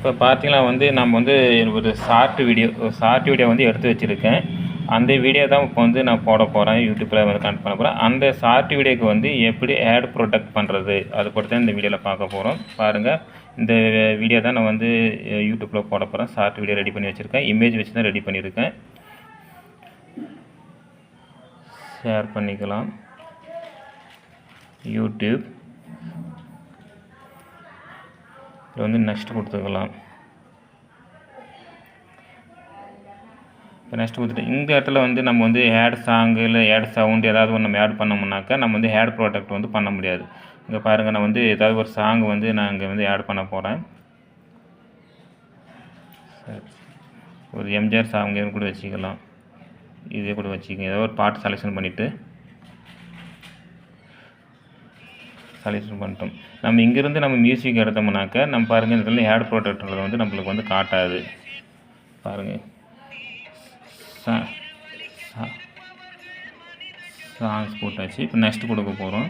இப்போ பார்த்தீங்கன்னா வந்து நம்ம வந்து ஒரு ஷார்ட் வீடியோ ஒரு ஷார்ட் வீடியோ வந்து எடுத்து வச்சுருக்கேன். அந்த வீடியோ தான் இப்போ வந்து நான் போட போகிறேன் யூடியூப்பில் வந்து கனெக்ட் பண்ண போகிறேன் அந்த ஷார்ட் வீடியோக்கு வந்து எப்படி ஆட் ப்ரொடக்ட் பண்ணுறது அதை பற்றி தான் இந்த வீடியோவில் பார்க்க போகிறோம் பாருங்கள் இந்த வீடியோ தான் நான் வந்து யூடியூப்பில் போட போகிறேன் ஷார்ட் வீடியோ ரெடி பண்ணி வச்சுருக்கேன். இமேஜ் வச்சு தான் ரெடி பண்ணியிருக்கேன். ஷேர் பண்ணிக்கலாம். யூடியூப் இதில் வந்து நெக்ஸ்ட் கொடுத்துக்கலாம். இப்போ நெக்ஸ்ட் கொடுத்துட்டு இந்த இடத்துல வந்து நம்ம வந்து ஹேட் சாங்கு இல்லை ஹேட் சவுண்டு ஏதாவது ஒன்று நம்ம ஆட் பண்ணோம்னாக்கா நம்ம வந்து ஹேட் ப்ராடக்ட் வந்து பண்ண முடியாது. இங்கே பாருங்கள் நான் வந்து ஏதாவது ஒரு சாங் வந்து நான் இங்கே வந்து ஆட் பண்ண போகிறேன் ஒரு எம்ஜிஆர் சாங் கூட வச்சுக்கலாம். இதே கூட வச்சுக்கோங்க. ஏதோ ஒரு பாட்டு செலெக்ஷன் பண்ணிவிட்டு செலெக்ஷன் பண்ணிட்டோம். நம்ம இங்கேருந்து நம்ம மியூசிக் எடுத்தோம்னாக்க நம்ம பாருங்கள் இந்த இடத்துல ஹேட் ப்ரொடக்டர் வந்து நம்மளுக்கு வந்து காட்டாது. பாருங்கள் சாங்ஸ் போட்டாச்சு. இப்போ நெக்ஸ்ட் கொடுக்க போகிறோம்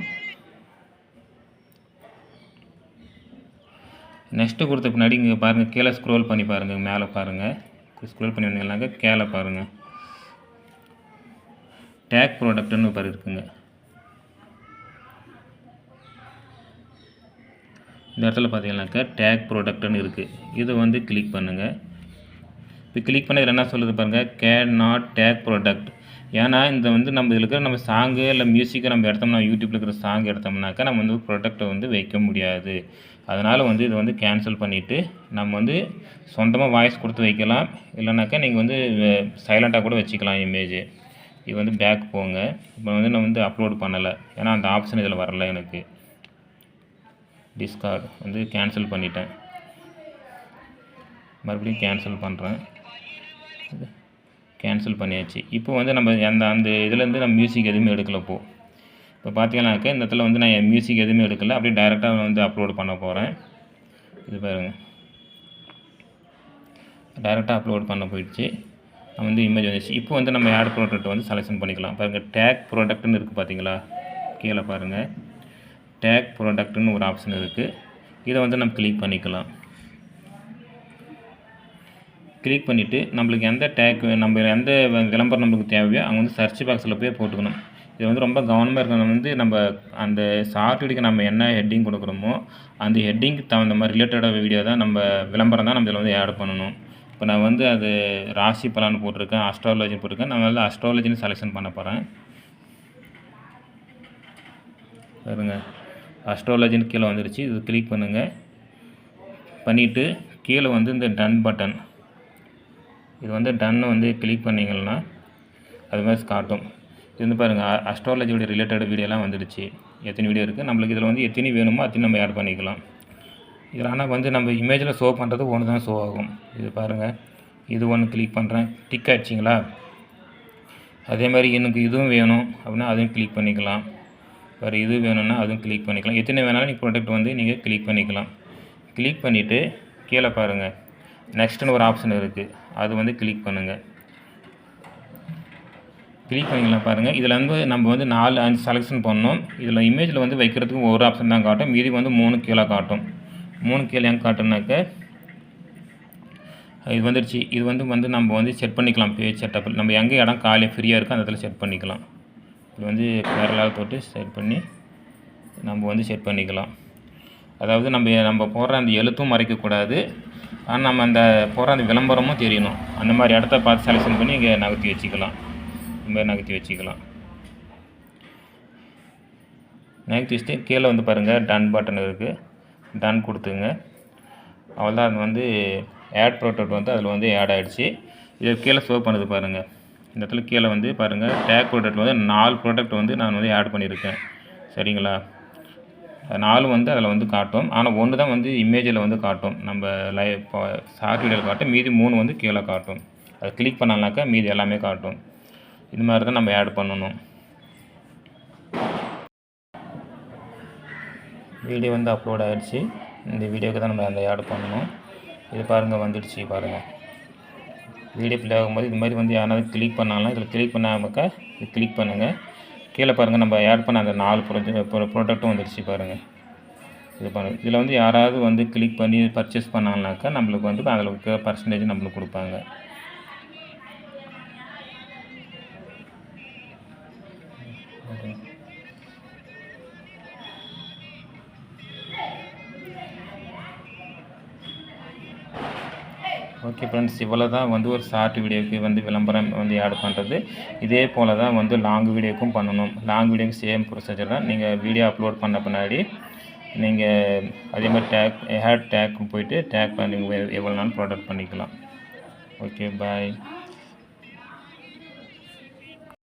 நெக்ஸ்ட்டு கொடுத்த பின்னாடி இங்கே பாருங்கள் கீழே ஸ்க்ரோல் பண்ணி பாருங்கள் மேலே பாருங்கள் ஸ்க்ரோல் பண்ணி வந்தீங்கன்னாக்க கீழே பாருங்கள் டேக் ப்ராடக்ட்னு பாரு இருக்குங்க. இந்த இடத்துல பார்த்தீங்கன்னாக்கா டேக் ப்ராடக்ட்னு இருக்குது இதை வந்து கிளிக் பண்ணுங்கள் இப்போ கிளிக் பண்ண இதில் என்ன சொல்லுது பாருங்கள் கேன் நாட் டேக் ப்ராடக்ட் ஏன்னா இந்த வந்து நம்ம இதில் இருக்கிற நம்ம சாங்கு இல்லை மியூசிக்கை நம்ம எடுத்தோம்னா யூடியூப்பில் இருக்கிற சாங் எடுத்தோம்னாக்கா நம்ம வந்து ப்ராடக்ட்டை வந்து வைக்க முடியாது. அதனால் வந்து இதை வந்து கேன்சல் பண்ணிவிட்டு நம்ம வந்து சொந்தமாக வாய்ஸ் கொடுத்து வைக்கலாம். இல்லைனாக்கா நீங்கள் வந்து சைலண்ட்டாக கூட வச்சுக்கலாம் இமேஜ் இது வந்து பேக் போங்க. இப்போ வந்து நான் வந்து அப்லோட் பண்ணலை. ஏன்னா அந்த ஆப்ஷன் இதில் வரல எனக்கு. டிஸ்கார்ட் வந்து கேன்சல் பண்ணிட்டேன். மறுபடியும் கேன்சல் பண்ணுறேன் கேன்சல் பண்ணியாச்சு. இப்போ வந்து நம்ம அந்த அந்த இதுலேருந்து நம்ம மியூசிக் எதுவுமே எடுக்கல போ இப்போ பார்த்தீங்கன்னாக்கா இந்த இடத்துல வந்து நான் என் மியூசிக் எதுவுமே எடுக்கலை. அப்படியே டைரெக்டாக வந்து அப்லோட் பண்ண போகிறேன் இது பாருங்கள் டைரெக்டாக அப்லோட் பண்ண போயிடுச்சு. நம்ம வந்து இமேஜ் வந்துச்சு. இப்போ வந்து நம்ம ஆட் ப்ராடக்ட் வந்து செலெக்ஷன் பண்ணிக்கலாம். பாருங்கள் டேக் ப்ராடக்ட்னு இருக்குது பார்த்தீங்களா கீழே பாருங்கள் டேக் ப்ராடக்ட்னு ஒரு ஆப்ஷன் இருக்குது இதை வந்து நம்ம கிளிக் பண்ணிக்கலாம். கிளிக் பண்ணிவிட்டு நம்மளுக்கு எந்த டேக் நம்ம எந்த விளம்பரம் நம்மளுக்கு தேவையோ அங்கே வந்து சர்ச் பாக்ஸில் போய் போட்டுக்கணும். இது வந்து ரொம்ப கவனமாக இருக்கணும். வந்து நம்ம அந்த சாஃப்ட்வேருக்கு நம்ம என்ன ஹெட்டிங் கொடுக்குறோமோ அந்த ஹெட்டிங்க்கு தகுந்த மாதிரி ரிலேட்டடாக வீடியோ தான் நம்ம விளம்பரம் தான் நம்ம இதில் வந்து ஆட் பண்ணணும். இப்போ நான் வந்து அது ராசி பலான்னு போட்டிருக்கேன் அஸ்ட்ராலஜின்னு போட்டிருக்கேன். நான் வந்து அஸ்ட்ராலஜின்னு செலெக்ஷன் பண்ண போகிறேன் பாருங்கள் அஸ்ட்ராலஜின்னு கீழே வந்துருச்சு. இது கிளிக் பண்ணுங்கள் பண்ணிவிட்டு கீழே வந்து இந்த டன் பட்டன் இது வந்து டன்னு வந்து கிளிக் பண்ணிங்கன்னா அது மாதிரி காட்டும். இது வந்து பாருங்கள் அஸ்ட்ராலஜியோட ரிலேட்டட் வீடியோலாம் வந்துடுச்சு. எத்தனை வீடியோ இருக்குது நம்மளுக்கு இதில் வந்து எத்தனை வேணுமோ அத்தனை நம்ம ஆட் பண்ணிக்கலாம். இதில் ஆனால் வந்து நம்ம இமேஜில் ஷோ பண்ணுறது ஒன்று தான் ஷோ ஆகும். இது பாருங்கள் இது ஒன்று கிளிக் பண்ணுறேன் டிக் ஆகிடுச்சிங்களா அதே மாதிரி எனக்கு இதுவும் வேணும் அப்படின்னா அதையும் கிளிக் பண்ணிக்கலாம். வேறு இது வேணும்னா அதுவும் கிளிக் பண்ணிக்கலாம். எத்தனை வேணாலும் நீங்கள் ப்ராடக்ட் வந்து நீங்கள் கிளிக் பண்ணிக்கலாம். கிளிக் பண்ணிவிட்டு கீழே பாருங்கள் நெக்ஸ்ட்டுன்னு ஒரு ஆப்ஷன் இருக்குது அது வந்து கிளிக் பண்ணுங்கள் கிளிக் பண்ணிக்கலாம் பாருங்கள் இதில் வந்து நம்ம வந்து நாலு அஞ்சு செலெக்ஷன் பண்ணோம். இதில் இமேஜில் வந்து வைக்கிறதுக்கு ஒரு ஆப்ஷன் தான் காட்டும். மீதி வந்து மூணு கீழே காட்டும். மூணு கீழே எங்கே காட்டுனாக்க இது வந்துடுச்சு இது வந்து வந்து நம்ம வந்து செட் பண்ணிக்கலாம். பேஜ் செட்டப்பில் நம்ம எங்கே இடம் காலி ஃப்ரீயாக இருக்கோ அந்த இடத்துல செட் பண்ணிக்கலாம். இது வந்து பேரலாக தொட்டு செட் பண்ணி நம்ம வந்து செட் பண்ணிக்கலாம். அதாவது நம்ம நம்ம போடுற அந்த எழுத்தும் மறைக்கக்கூடாது. ஆனால் நம்ம அந்த போகிற அந்த விளம்பரமும் தெரியணும். அந்த மாதிரி இடத்த பார்த்து செலெக்ஷன் பண்ணி இங்கே நகர்த்தி வச்சுக்கலாம். இந்த மாதிரி நகர்த்தி வச்சுக்கலாம். நகர்த்தி வச்சுட்டு கீழே வந்து பாருங்கள் டன் பட்டன் இருக்குது டன் கொடுத்துங்க. அவ்வளோதான் அது வந்து ஆட் ப்ரோடக்ட் வந்து அதில் வந்து ஆட் ஆகிடுச்சு இது கீழே ஷோ பண்ணுது பாருங்கள் இந்த இடத்துல கீழே வந்து பாருங்கள் டேக் ப்ராடக்ட் வந்து நாலு ப்ராடக்ட் வந்து நான் வந்து ஆட் பண்ணியிருக்கேன். சரிங்களா? நாலும் வந்து அதில் வந்து காட்டும். ஆனால் ஒன்று தான் வந்து இமேஜில் வந்து காட்டும். நம்ம லைவ் ஷார்ட் வீடியோவில் காட்டும் மீதி மூணு வந்து கீழே காட்டும். அதை கிளிக் பண்ணலாக்கா மீதி எல்லாமே காட்டும். இது மாதிரி தான் நம்ம ஆட் பண்ணணும். வீடியோ வந்து அப்லோட் ஆகிடுச்சு இந்த வீடியோக்கு தான் நம்ம அந்த ஆட் பண்ணணும். இது பாருங்கள் வந்துடுச்சு பாருங்கள் வீடியோ ப்ளே ஆகும்போது இது மாதிரி வந்து யாராவது கிளிக் பண்ணாலும் இதில் கிளிக் பண்ணாமக்கா இது கிளிக் பண்ணுங்கள் கீழே பாருங்கள் நம்ம ஆட் பண்ண அந்த நாலு ப்ரொஜெக்ட் ப்ராடக்ட்டும் வந்துடுச்சு பாருங்கள் இது பண்ணுங்கள் இதில் வந்து யாராவது வந்து கிளிக் பண்ணி பர்ச்சேஸ் பண்ணாங்கனாக்கா நம்மளுக்கு வந்து அதில் இருக்கிற பர்சன்டேஜ் நம்மளுக்கு கொடுப்பாங்க. ஓகே ஃப்ரெண்ட்ஸ் இவ்வளோ தான் வந்து ஒரு ஷார்ட் வீடியோக்கு வந்து விளம்பரம் வந்து ஆட் பண்ணுறது இதே போல் தான் வந்து லாங் வீடியோக்கும் பண்ணணும். லாங் வீடியோக்கு சேம் ப்ரொசீஜர் தான். நீங்கள் வீடியோ அப்லோட் பண்ண பின்னாடி நீங்கள் அதே மாதிரி டேக் ஹேட் டேக் போயிட்டு டேக் பண்ணி எவ்வளோ நாள் ப்ராடக்ட் பண்ணிக்கலாம். Okay bye